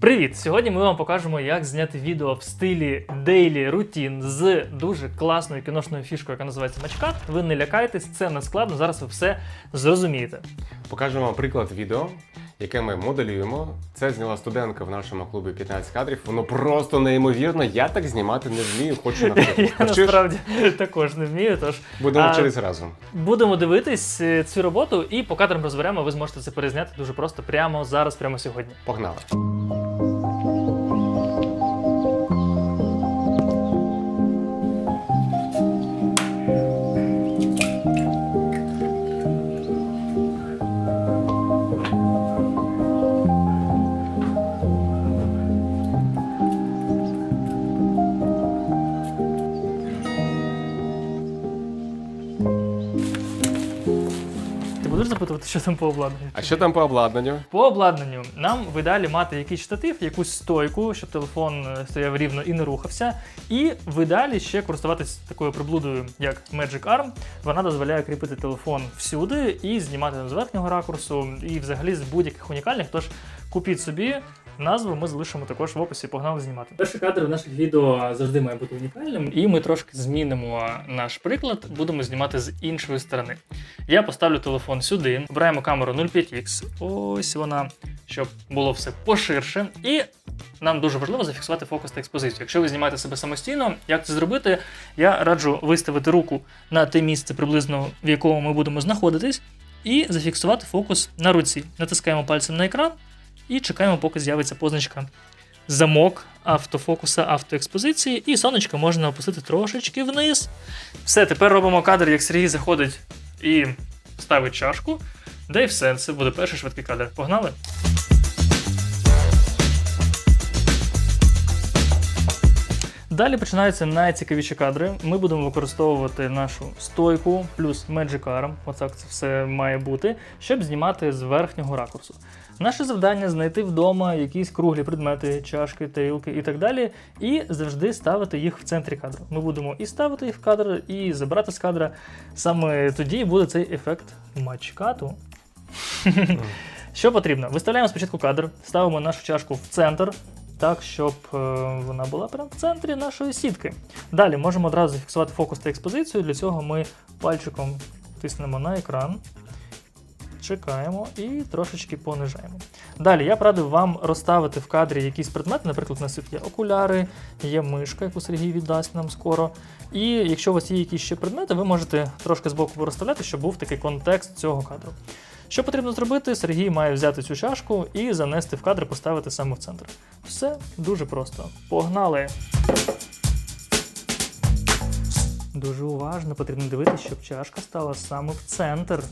Привіт! Сьогодні ми вам покажемо, як зняти відео в стилі Daily Routine з дуже класною кіношною фішкою, яка називається Мачкат. Ви не лякайтесь, це не складно. Зараз ви все зрозумієте. Покажемо вам приклад відео, яке ми моделюємо. Це зняла студентка в нашому клубі 15 кадрів. Воно просто неймовірно. Я так знімати не вмію, хочу на Я насправді також не вмію. Тож Будемо вчитись разом. будемо дивитись е, цю роботу і по кадрам розберемо. Ви зможете це перезняти дуже просто прямо зараз, прямо сьогодні. Погнали. Запитувати, що там по обладнанню? А що там по обладнанню? По обладнанню нам в ідеалі мати якийсь штатив, якусь стойку, щоб телефон е, стояв рівно і не рухався. І в ідеалі ще користуватись такою приблудою, як Magic Arm. Вона дозволяє кріпити телефон всюди і знімати з верхнього ракурсу, і взагалі з будь-яких унікальних. Тож купіть собі. Назву ми залишимо також в описі. Погнали знімати. Перший кадр в наших відео завжди має бути унікальним, і ми трошки змінимо наш приклад. Будемо знімати з іншої сторони. Я поставлю телефон сюди, обираємо камеру 05X. Ось вона, щоб було все поширше. І нам дуже важливо зафіксувати фокус та експозицію. Якщо ви знімаєте себе самостійно, як це зробити? Я раджу виставити руку на те місце, приблизно в якому ми будемо знаходитись, і зафіксувати фокус на руці. Натискаємо пальцем на екран і чекаємо, поки з'явиться позначка замок автофокуса автоекспозиції, і сонечко можна опустити трошечки вниз. Все, тепер робимо кадр, як Сергій заходить і ставить чашку. Да і все, це буде перший швидкий кадр. Погнали? Далі починаються найцікавіші кадри. Ми будемо використовувати нашу стойку плюс Arm, оцак це все має бути, щоб знімати з верхнього ракурсу. Наше завдання знайти вдома якісь круглі предмети, чашки, тарілки і так далі, і завжди ставити їх в центрі кадру. Ми будемо і ставити їх в кадр, і забрати з кадра. Саме тоді буде цей ефект матчкату. Що потрібно? Виставляємо спочатку кадр, ставимо нашу чашку в центр, так, щоб е, вона була прямо в центрі нашої сітки. Далі можемо одразу зафіксувати фокус та експозицію. Для цього ми пальчиком тиснемо на екран, чекаємо і трошечки понижаємо. Далі я б вам розставити в кадрі якісь предмети. Наприклад, у нас тут є окуляри, є мишка, яку Сергій віддасть нам скоро. І якщо у вас є якісь ще предмети, ви можете трошки збоку розставляти, щоб був такий контекст цього кадру. Що потрібно зробити? Сергій має взяти цю чашку і занести в кадр, поставити саме в центр. Все дуже просто. Погнали! Дуже уважно потрібно дивитися, щоб чашка стала саме в центр.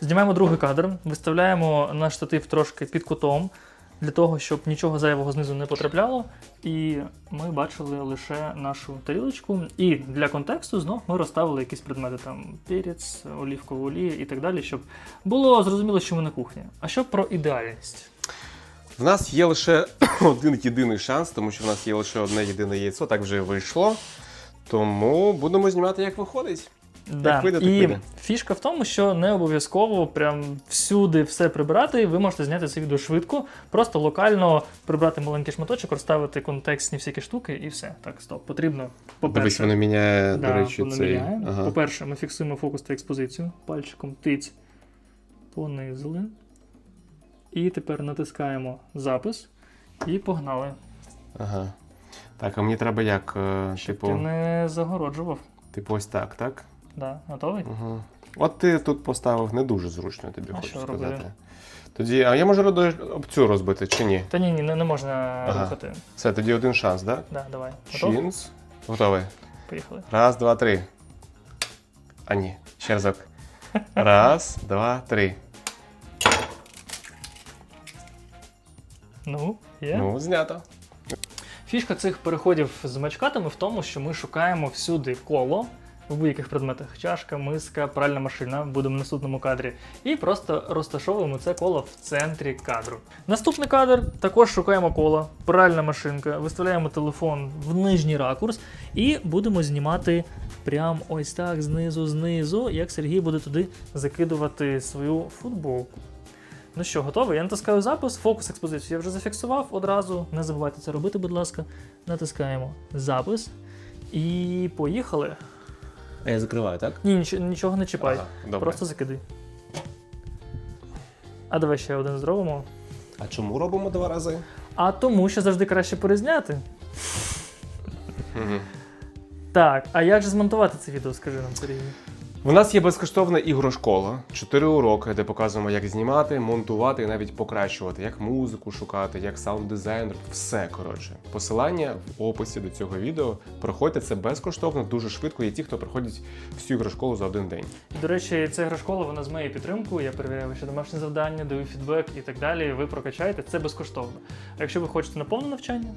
Знімаємо другий кадр, виставляємо наш штатив трошки під кутом, для того, щоб нічого зайвого знизу не потрапляло. І ми бачили лише нашу тарілочку. І для контексту знов ми розставили якісь предмети, там перець, олівкова олія і так далі, щоб було зрозуміло, що ми на кухні. А що про ідеальність? В нас є лише один єдиний шанс, тому що в нас є лише одне єдине яйцо, так вже вийшло. Тому будемо знімати, як виходить. Да. вийде, так і вийде. фішка в тому, що не обов'язково прям всюди все прибрати. Ви можете зняти це відео швидко, просто локально прибрати маленький шматочок, розставити контекстні всякі штуки і все. Так, стоп. Потрібно. Дивись, воно міняє, да, до речі, воно цей. міняє. Ага. По-перше, ми фіксуємо фокус та експозицію. Пальчиком тиць понизили. І тепер натискаємо запис і погнали. ага. Так, а мені треба як? е, Щоб Типу, ти не загороджував. типу ось так, так? Да, готовий? Угу. От ти тут поставив не дуже зручно, тобі А хочу що сказати. робити? Тоді, а я можу об цю розбити чи ні? Та ні, ні, не, не можна Ага. рухати. Все, тоді один шанс, так? Да, давай. Готов? Чінс. Готовий. Поїхали. Раз, два, три. А ні, ще разок. Раз, два, три. Ну, є. Ну, знято. Фішка цих переходів з мачкатами в тому, що ми шукаємо всюди коло в будь-яких предметах. Чашка, миска, пральна машина, будемо в наступному кадрі. І просто розташовуємо це коло в центрі кадру. Наступний кадр також шукаємо коло, пральна машинка, виставляємо телефон в нижній ракурс і будемо знімати прям ось так знизу, знизу, як Сергій буде туди закидувати свою футболку. Ну що, готовий? Я натискаю запис, фокус експозицію я вже зафіксував одразу. Не забувайте це робити, будь ласка. Натискаємо запис. І поїхали. А я закриваю, так? Ні, ніч- нічого не чіпай. Ага, добре. Просто закидай. А давай ще один зробимо. А чому робимо два рази? А тому, що завжди краще порізняти. Так, а як же змонтувати це відео, скажи нам, Сергій? У нас є безкоштовна ігрошкола, чотири уроки, де показуємо, як знімати, монтувати і навіть покращувати, як музику шукати, як саунд-дизайн, все коротше. Посилання в описі до цього відео. Проходьте це безкоштовно, дуже швидко. Є ті, хто приходять всю ігрошколу за один день. До речі, ця грошкола, вона з моєю підтримкою. Я перевіряю ваші домашні завдання, даю фідбек і так далі. Ви прокачаєте, це безкоштовно. А якщо ви хочете на повне навчання,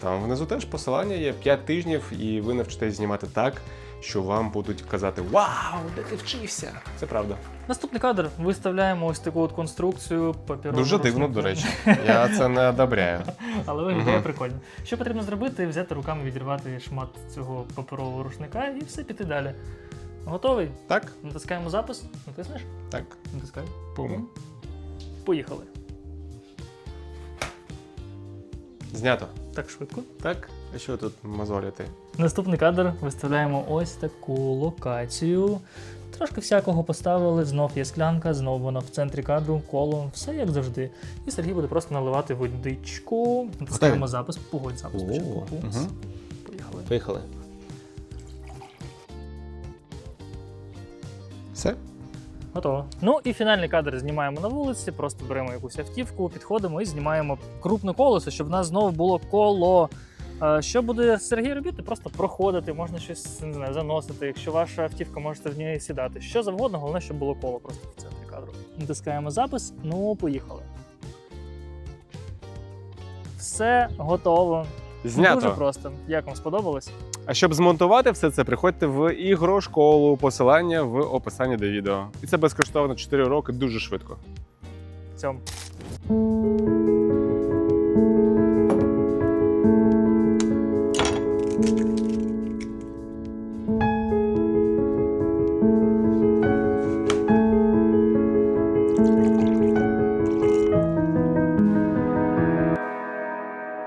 Там внизу теж посилання є 5 тижнів, і ви навчитесь знімати так, що вам будуть казати Вау, де ти вчився! Це правда. наступний кадр виставляємо ось таку от конструкцію паперову. Дуже дивно, до речі. Я це не одобряю. Але виглядає прикольно. Що потрібно зробити? Взяти руками, відірвати шмат цього паперового рушника і все піти далі. Готовий? Так? Натискаємо запис. Натиснеш? Так. Натискай. Пум. Поїхали. Знято. Так швидко. Так? А що тут мозоліти? Наступний кадр виставляємо ось таку локацію. Трошки всякого поставили, знов є склянка, знов вона в центрі кадру, коло, все як завжди. І Сергій буде просто наливати водичку. Натискаємо запис, погодь запис. Мгм. Поїхали. Поїхали. Все? Готово. Ну і фінальний кадр знімаємо на вулиці, просто беремо якусь автівку, підходимо і знімаємо крупне колесо, щоб в нас знову було коло. Е, Що буде Сергій робити? Просто проходити, можна щось не знаю, заносити. Якщо ваша автівка, можете в ній сідати. Що завгодно, головне, щоб було коло просто в центрі кадру. Натискаємо запис. Ну, поїхали. Все готово. Знято. Дуже просто. Як вам сподобалось? А щоб змонтувати все це, приходьте в ігрошколу. Посилання в описанні до відео. І це безкоштовно 4 роки, дуже швидко. В Цьому.